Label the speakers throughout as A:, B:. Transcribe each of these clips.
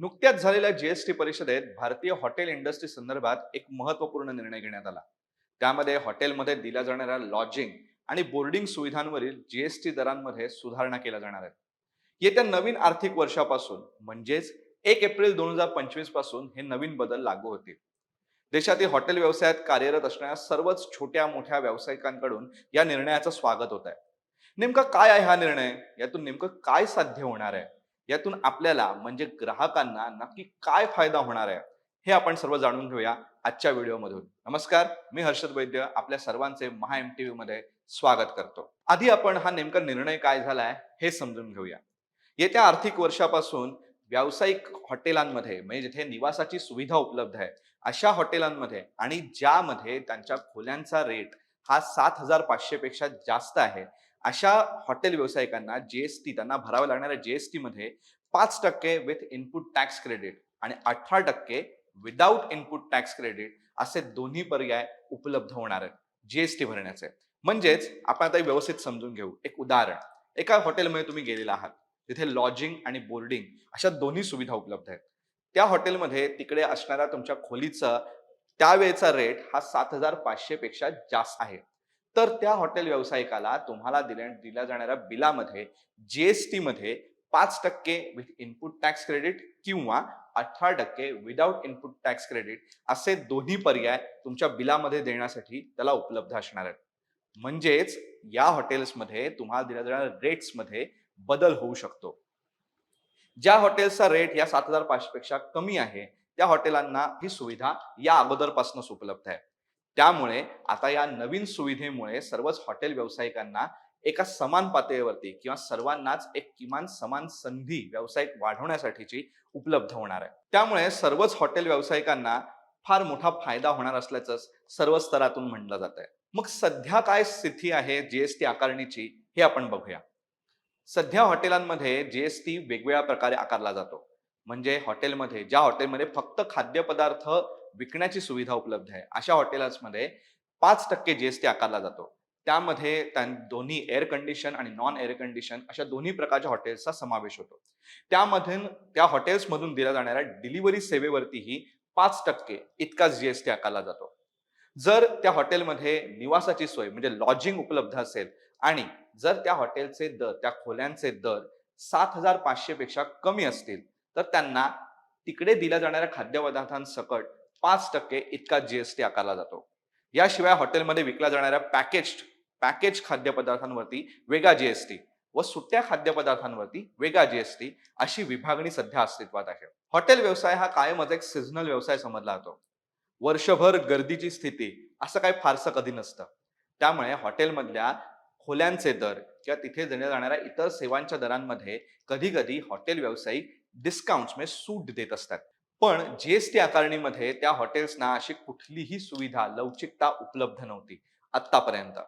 A: नुकत्याच झालेल्या जीएसटी परिषदेत भारतीय हॉटेल इंडस्ट्री संदर्भात एक महत्त्वपूर्ण निर्णय घेण्यात आला. त्यामध्ये हॉटेलमध्ये दिल्या जाणाऱ्या लॉजिंग आणि बोर्डिंग सुविधांवरील जीएसटी दरांमध्ये सुधारणा केल्या जाणार आहेत. येत्या नवीन आर्थिक वर्षापासून म्हणजेच एक एप्रिल दोन हजार पंचवीसपासून हे नवीन बदल लागू होतील. देशातील हॉटेल व्यवसायात कार्यरत असणाऱ्या सर्वच छोट्या मोठ्या व्यावसायिकांकडून या निर्णयाचं स्वागत होत आहे नेमका काय आहे हा निर्णय? यातून नेमकं काय साध्य होणार आहे? यातून आपल्याला म्हणजे ग्राहकांना नक्की काय फायदा होणार आहे हे आपण सर्व जाणून घेऊया आजच्या व्हिडिओमधून. नमस्कार मी हर्षद वैद्य आपल्या सर्वांचे महा एम टी व्ही मध्ये स्वागत करतो. आधी आपण हा नेमका निर्णय काय झालाय हे समजून घेऊया. येत्या आर्थिक वर्षापासून व्यावसायिक हॉटेलांमध्ये म्हणजे जिथे निवासाची सुविधा उपलब्ध आहे अशा हॉटेलांमध्ये आणि ज्यामध्ये त्यांच्या खोल्यांचा रेट हा सात हजार पाचशे पेक्षा जास्त आहे अशा हॉटेल व्यावसायिकांना जीएसटी त्यांना भराव्या लागणाऱ्या जीएसटी मध्ये पाच टक्के विथ इनपुट टॅक्स क्रेडिट आणि अठरा टक्के विदाऊट इनपुट टॅक्स क्रेडिट असे दोन्ही पर्याय उपलब्ध होणार आहेत जीएसटी भरण्याचे. म्हणजेच आपण आता व्यवस्थित समजून घेऊ. एक उदाहरण. एका हॉटेलमध्ये तुम्ही गेलेला आहात. तिथे लॉजिंग आणि बोर्डिंग अशा दोन्ही सुविधा उपलब्ध आहेत. त्या हॉटेलमध्ये तिकडे असणाऱ्या तुमच्या खोलीचं त्यावेळेचा रेट हा सात हजार पाचशे पेक्षा जास्त आहे. तर त्या हॉटेल व्यावसायिकाला तुम्हाला दिल्या दिल्या जाणाऱ्या बिलामध्ये जीएसटी मध्ये पाच टक्के विथ इनपुट टॅक्स क्रेडिट किंवा अठरा टक्के विदाउट इनपुट टॅक्स क्रेडिट असे दोन्ही पर्याय तुमच्या बिलामध्ये देण्यासाठी त्याला उपलब्ध असणार आहेत. म्हणजेच या हॉटेल्समध्ये तुम्हाला दिल्या जाणाऱ्या रेट्समध्ये बदल होऊ शकतो. ज्या हॉटेल्सचा रेट या सात हजार पाचशे पेक्षा कमी आहे त्या हॉटेलांना ही सुविधा या अगोदरपासूनच उपलब्ध आहे. त्यामुळे आता या नवीन सुविधेमुळे सर्वच हॉटेल व्यावसायिकांना एका समान पातळीवरती किंवा सर्वांनाच एक किमान समान संधी व्यावसायिक वाढवण्यासाठीची उपलब्ध होणार आहे. त्यामुळे सर्वच हॉटेल व्यावसायिकांना फार मोठा फायदा होणार असल्याचं सर्व स्तरातून म्हटलं जात आहे मग सध्या काय स्थिती आहे जीएसटी आकारणीची हे आपण बघूया. सध्या हॉटेलांमध्ये जीएसटी वेगवेगळ्या प्रकारे आकारला जातो. म्हणजे हॉटेलमध्ये ज्या हॉटेलमध्ये फक्त खाद्यपदार्थ विकण्याची सुविधा उपलब्ध आहे. अशा हॉटेल्समध्ये पाच टक्के जीएसटी आकारला जातो. त्यामध्ये त्या दोन्ही एअर कंडिशन आणि नॉन एअर कंडिशन अशा दोन्ही प्रकारच्या हॉटेल्सचा समावेश होतो. त्यामध्ये त्या हॉटेल्समधून दिल्या जाणाऱ्या डिलिव्हरी सेवेवरतीही पाच टक्के इतकाच जीएसटी आकारला जातो. जर त्या हॉटेलमध्ये निवासाची सोय म्हणजे लॉजिंग उपलब्ध असेल आणि जर त्या हॉटेलचे दर त्या खोल्यांचे दर सात हजार पाचशे पेक्षा कमी असतील तर त्यांना तिकडे दिल्या जाणाऱ्या खाद्यपदार्थांसकट पाच टक्के इतका जीएसटी आकारला जातो. याशिवाय हॉटेलमध्ये विकल्या जाणाऱ्या पॅकेज पॅकेज खाद्यपदार्थांवरती वेगळा जीएसटी व सुट्या खाद्यपदार्थांवरती वेगळा जीएसटी अशी विभागणी सध्या अस्तित्वात आहे. हॉटेल व्यवसाय हा कायमच एक सिझनल व्यवसाय समजला जातो. वर्षभर गर्दीची स्थिती असं काही फारसं कधी नसतं. त्यामुळे हॉटेलमधल्या खोल्यांचे दर किंवा तिथे देण्यात जाणाऱ्या इतर सेवांच्या दरांमध्ये कधी कधी हॉटेल व्यावसायिक डिस्काउंट म्हणजे सूट देत असतात. पण जीएसटी आकारणीमध्ये त्या हॉटेल्सना अशी कुठलीही सुविधा लवचिकता उपलब्ध नव्हती आतापर्यंत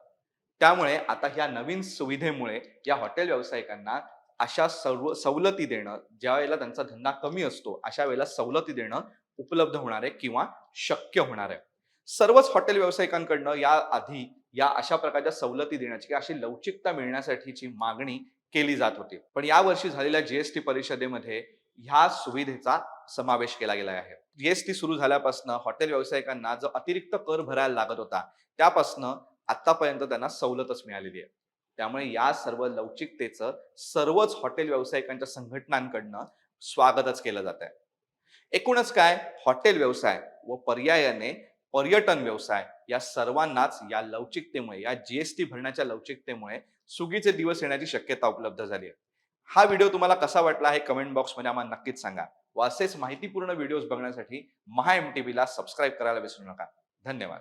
A: त्यामुळे आता ह्या नवीन सुविधेमुळे या हॉटेल व्यावसायिकांना अशा सर्व सवलती देणं ज्या वेळेला त्यांचा धंदा कमी असतो अशा वेळेला सवलती देणं उपलब्ध होणार आहे किंवा शक्य होणार आहे. सर्वच हॉटेल व्यावसायिकांकडनं या आधी या अशा प्रकारच्या सवलती देण्याची किंवा अशी लवचिकता मिळण्यासाठीची मागणी केली जात होती. पण यावर्षी झालेल्या जीएसटी परिषदेमध्ये ह्या सुविधेचा समावेश केला गेला आहे. जीएसटी सुरू झाल्यापासून हॉटेल व्यावसायिकांना जो अतिरिक्त कर भरायला लागत होता त्यापासनं आतापर्यंत त्यांना सवलतच मिळालेली आहे. त्यामुळे या सर्व लवचिकतेचं सर्वच हॉटेल व्यावसायिकांच्या संघटनांकडनं स्वागतच केलं जात आहे एकूणच काय? हॉटेल व्यवसाय व पर्यायाने पर्यटन व्यवसाय या सर्वांनाच या लवचिकतेमुळे या जीएसटी भरण्याच्या लवचिकतेमुळे सुगीचे दिवस येण्याची शक्यता उपलब्ध झाली आहे. हा व्हिडिओ तुम्हाला कसा वाटला हे कमेंट बॉक्समध्ये आम्हाला नक्कीच सांगा. व असेच माहितीपूर्ण व्हिडिओज बघण्यासाठी महा एम टी व्हीला सबस्क्राईब करायला विसरू नका. धन्यवाद.